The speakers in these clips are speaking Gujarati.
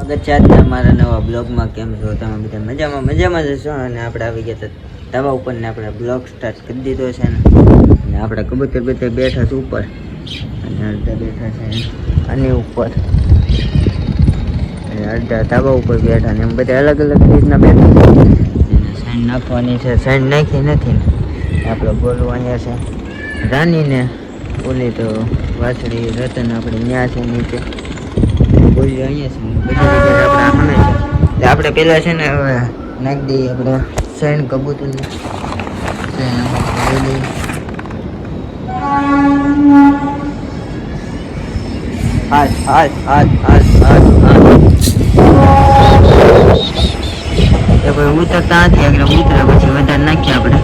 સ્વાગત છે આજના મારા નવા બ્લોગમાં. કેમ છો? તમે બધા મજામાં? મજામાં જ છો અને આપણે આવી ગયા તવા ઉપર ને આપણે બ્લોગ સ્ટાર્ટ કરી દીધો છે ને. અને આપણે કબૂતર બધા બેઠા છે ઉપર. અને અડધા બેઠા છે આની ઉપર. અને અડધા ધાબા ઉપર બેઠા ને એમ. બધા અલગ અલગ રીતના બેઠા સાઈડ અને નાખવાની છે સાઈડ નાખી નથી ને. આપણે બોલવું અહીંયા છે. રાનીને ઓલી તો વાછડી રતન આપણે ન્યા છે નીચે. આપણે આપણે છે ને હવે નાખી દઈએ આપણે સૈન કબૂતરને. ઉતરતા નથી આગળ, ઉતરે પછી વધારે નાખીએ આપણે.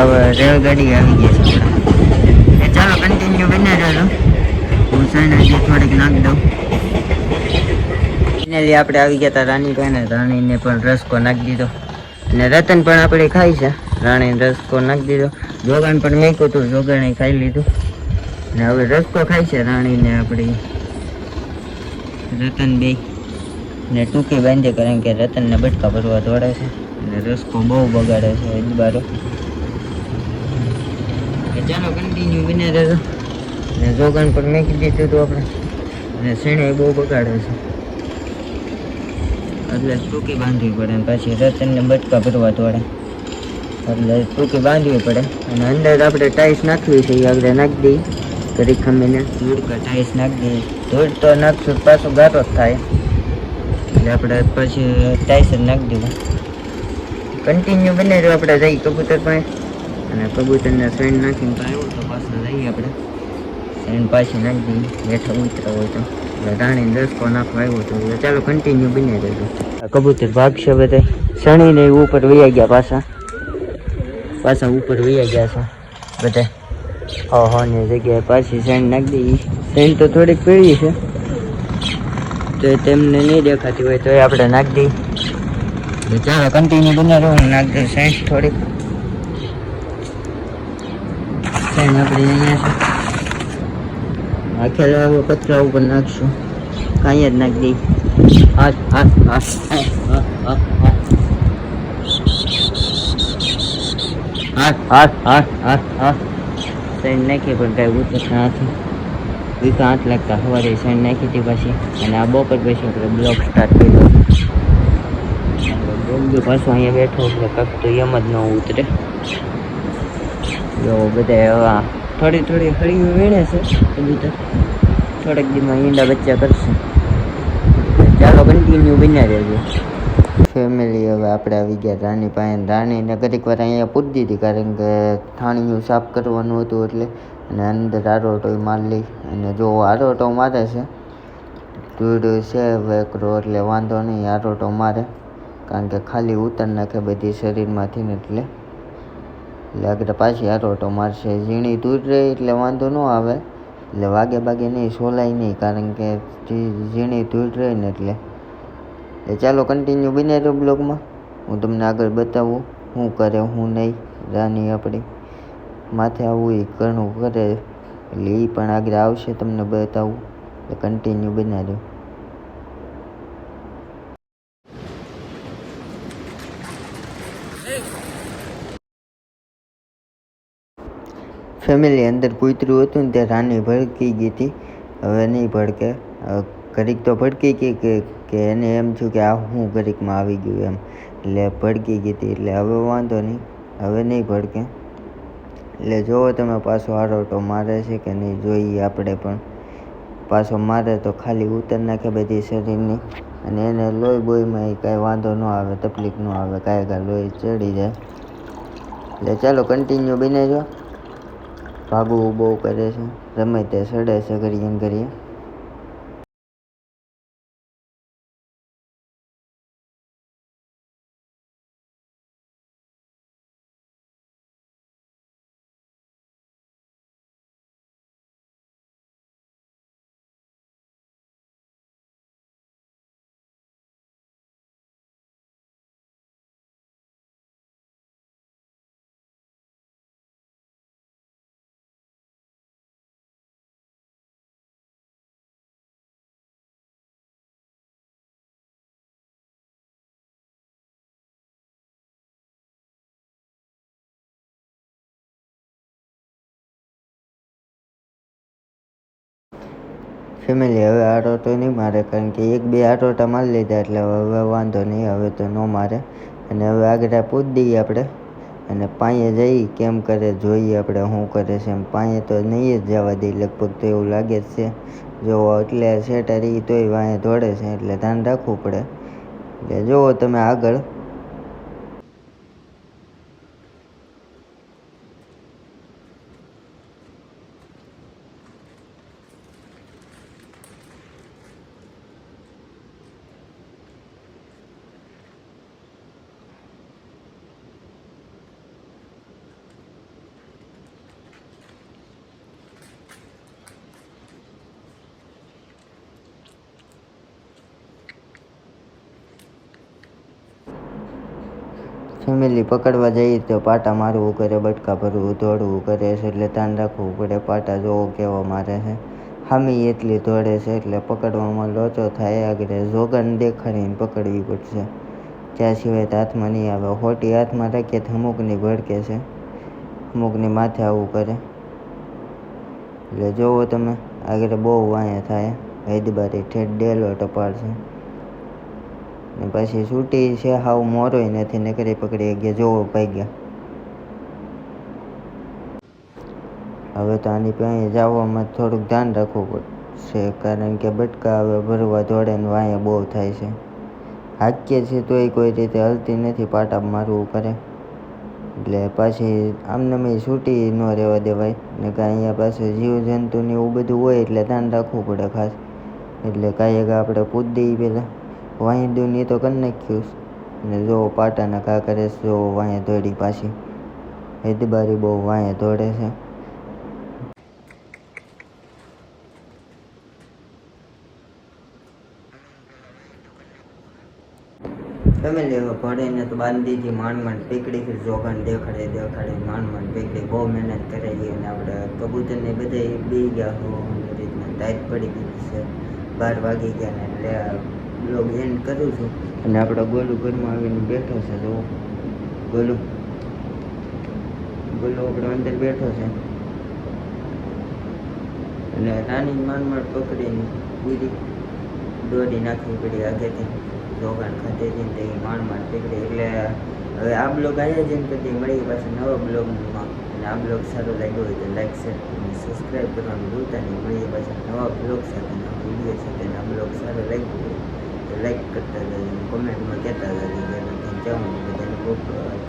હવે રેલગાડી આવી ગઈ છે. ચાલો કન્ટિન્યુ બને રહેલો હું સાઈન થોડીક નાખી દઉં. ફાઇનલી આપણે આવી ગયા હતા રાણીભાઈ ને રાણીને પણ રસકો નાખી દીધો. અને રતન પણ આપણે ખાઈ છે. રાણીને રસકો નાખી દીધો. જોગાણ પણ મેક્યું હતું જોગાણે ખાઈ લીધું. ને હવે રસકો ખાય છે રાણીને આપણી રતન બે ને ટૂંકી બાંધે કારણ કે રતનને બટકા ભરવા દોડે છે. અને રસકો બહુ બગાડે છે અજબારો બારો ચાલો કન્ટિન્યુ બને રહેજો ને જોગણ પણ મેકી દીધું હતું આપણે. અને શેણે બહુ બગાડે છે. એટલે ટૂંકી બાંધવી પડે ને પછી રતનને બટકા ભરવા દોડે. એટલે ટૂંકી બાંધવી પડે. અને અંદર આપણે ટાઈસ નાખવી છે, એ આગળ નાખી દઈએ. કરી ખમીને ધૂળકા ટાઈસ નાખી દઈએ. ધૂળ તો નાખશું, પાછું ગારો જ થાય. એટલે આપણે પછી ટાઈસ જ નાખી દીધું. કન્ટિન્યુ બને રહ્યો આપણે, જઈએ કબૂતર પાસે. અને કબૂતરને ફ્રેન્ડ નાખીને તો આવ્યો તો પાછો જઈએ આપણે. સૈન પાછી નાખી દઈએ. ઉતરો ઉતરા હોય તો. એટલે દસ કો નાખવા આવ્યો તો ચાલો કન્ટિન્યુ બની રહેજો. કબૂતર ભાગશે બધા શણીને ઉપર વૈયા ગયા પાછા. પાછા ઉપર વૈયા ગયા છે. બધા. હા ને જગ્યાએ પાછી સૈન નાખી દઈએ. સૈન તો થોડીક પીળી છે. તો તેમને નહીં દેખાતી હોય તો એ આપણે નાખી દઈએ. ચાલો કન્ટિન્યુ બને રહો નાખી દઉં સાઈડ થોડીક. સાઈડ આપણે અહીંયા છે. આખે આવો કચરા ઉપર નાખશું કાંઈ જ નાખી દઈ હાથ હાથ હાથ હાથ હાથ હાથ હાથ સાઈડ નાખીએ પણ કાંઈ ઉતર નથી એ કાંત લાગતા સવારે સાઈડ નાખી હતી પાછી અને આ બપોર પછી આપણે બ્લોક સ્ટાર્ટ કર્યો ગમજો પાછો અહીંયા બેઠો એટલે કક તો એમ જ ન ઉતરે જો બધા એવા થોડી થોડી હળી વીણે છે. કબૂતર થોડાક દીમાં ઈંડા બચ્ચા કરશે. ચાલો કન્ટિન્યુ બન્યા રહેજો. ફેમિલી હવે આપણે આવી ગયા રાણી પાસે. રાણીને ઘડીક વાર અહીંયા પૂરી દીધી કારણ કે થાણીયું સાફ કરવાનું હતું એટલે અને અંદર આરોટો મારલી અને જો આરોટો મારે છે, ધૂળ છે વેકરો એટલે વાંધો નહીં, આરોટો મારે. કારણ કે ખાલી ઉતર નાખે બધી શરીરમાંથી ને એટલે. એટલે આગળ પાછી આરોટો મારશે. ઝીણી દૂર રહે એટલે વાંધો ન આવે. એટલે વાગે બાગે નહીં, સોલાય નહીં, કારણ કે ઝીણી દૂર રહે ને એટલે. એટલે ચાલો કન્ટિન્યુ બને રહ્યો બ્લોગમાં. હું તમને આગળ બતાવું હું કરે હું નહીં, રાની આપણી. માથે આવું એ ઘણું કરે. એટલે એ પણ આગળ આવશે તમને બતાવું. એટલે કન્ટિન્યુ બના ફેમિલી અંદર કૂતરું હતું ને તે રાની ભડકી ગઈ હતી. હવે નહીં ભડકે. ઘડીક તો ભડકી ગઈ કે કે એને એમ થયું કે આ હું ઘડીકમાં આવી ગયું એમ. એટલે ભડકી ગઈ હતી. એટલે હવે વાંધો નહીં. હવે નહીં ભડકે. એટલે જોવો તમે પાછો આરોટો મારે છે કે નહીં જોઈએ આપણે પણ. પાછો મારે તો ખાલી ઉતર નાખે બધી શરીરની. અને એને લોહી બોહીમાં એ કાંઈ વાંધો ન આવે, તકલીફ ન આવે. કાંઈ કાંઈ લોહી ચડી જાય. એટલે ચાલો કન્ટિન્યુ બને જો. ભાગવું બહુ કરે છે. રમે તે સડે છે ઘડીએ ને ઘડીએ. ફેમિલી હવે આટોટો નહીં મારે, કારણ કે એક બે આટો મારી લીધા, એટલે હવે વાંધો નહીં, હવે તો ન મારે. અને હવે આગળ પૂછ દઈએ આપણે. અને પાંચે જઈ, કેમ કરે, જોઈએ આપણે શું કરે છે એમ. પાંચે તો નહીં જ જવા દઈએ લગભગ તો એવું લાગે જ છે. જો એટલે સેટા રહી તોય વાંહે દોડે છે, એટલે ધ્યાન રાખવું પડે. એટલે જુઓ તમે આગળ. ફેમિલી પકડવા જઈએ તો પાટા મારવું કરે, બટકા ભરવું, દોડવું કરે છે એટલે ધ્યાન રાખવું પડે, પાટા જોવો કેવો મારે છે. હામી એટલી દોડે છે એટલે પકડવામાં લોચો થાય આગળ જોગન દેખાડીને પકડવી પડશે. ત્યાં સિવાય તો હાથમાં નહીં આવે ખોટી હાથમાં રાખીએ તો અમુકની ભડકે છે, અમુકની માથે આવું કરે. એટલે જોવો તમે આગળ બહુ વાંયા થાય, હૈદબારી ઠેઠ ડેલો ટપાડશે પછી છૂટી છે, હાવ મોરોય નથી ને કરી પકડી ગયા, જોવો ભાગ્યા. હવે તો આની પાસે જવામાં થોડુંક ધ્યાન રાખવું પડશે, કારણ કે બટકા હવે ભરવા દોડે ને વાંયા બહુ થાય છે. હાકીએ છીએ તોય કોઈ રીતે હલતી નથી, પાટા મારવું કરે એટલે પાછી આમને મેં છૂટી ન રહેવા દેવાય ને કાંઈ અહીંયા પાછું જીવજંતુને એવું બધું હોય એટલે ધ્યાન રાખવું પડે ખાસ. એટલે કાંઈ આપણે પૂછ દઈએ પહેલાં. વાંયદું એ તો કરી નાખ્યું ને જો પાટાના કા કરે છે જો વાંયે દોડી પાછી હૈદબારી બહુ વાંયે દોડે છે ફેમિલી હવે ભણીને તો બાંધી હતી માંડ માંડ પીકડી ફિર જોગાન દેખાડે દેખાડે માંડ માંડ પીકડી બહુ મહેનત કરેલી અને આપણે કબૂતરને બધે બી ગયા હો એ રીતના ટાઈટ પડી ગઈ છે બાર વાગી ગયા ને એટલે બ્લોગ એન્ડ કરું છું. અને આપણા ગોલું ઘરમાં આવીને બેઠો છે જો ગોલું. ગોલું આપણો અંદર બેઠો છે. અને રાની માંડ માંડ પકડીને પૂરી દોડી નાખવી પડી આગેથી. જોગાણ ખાતેથી તે માંડ માંડ પકડી. એટલે હવે આ બ્લોગ આવ્યા જેમ પછી મળી પાછા નવા બ્લોગમાં. અને આ બ્લોગ સારો લાગ્યો હોય તો લાઈક શેર અને સબસ્ક્રાઈબ કરવાનું ભૂલતા નહીં. મળીએ પાછા નવા બ્લોગ સાથે વીડિયો સાથે. આ બ્લોગ સારો લાગ્યો like kita dan komen mereka dan dan dan cái dan dan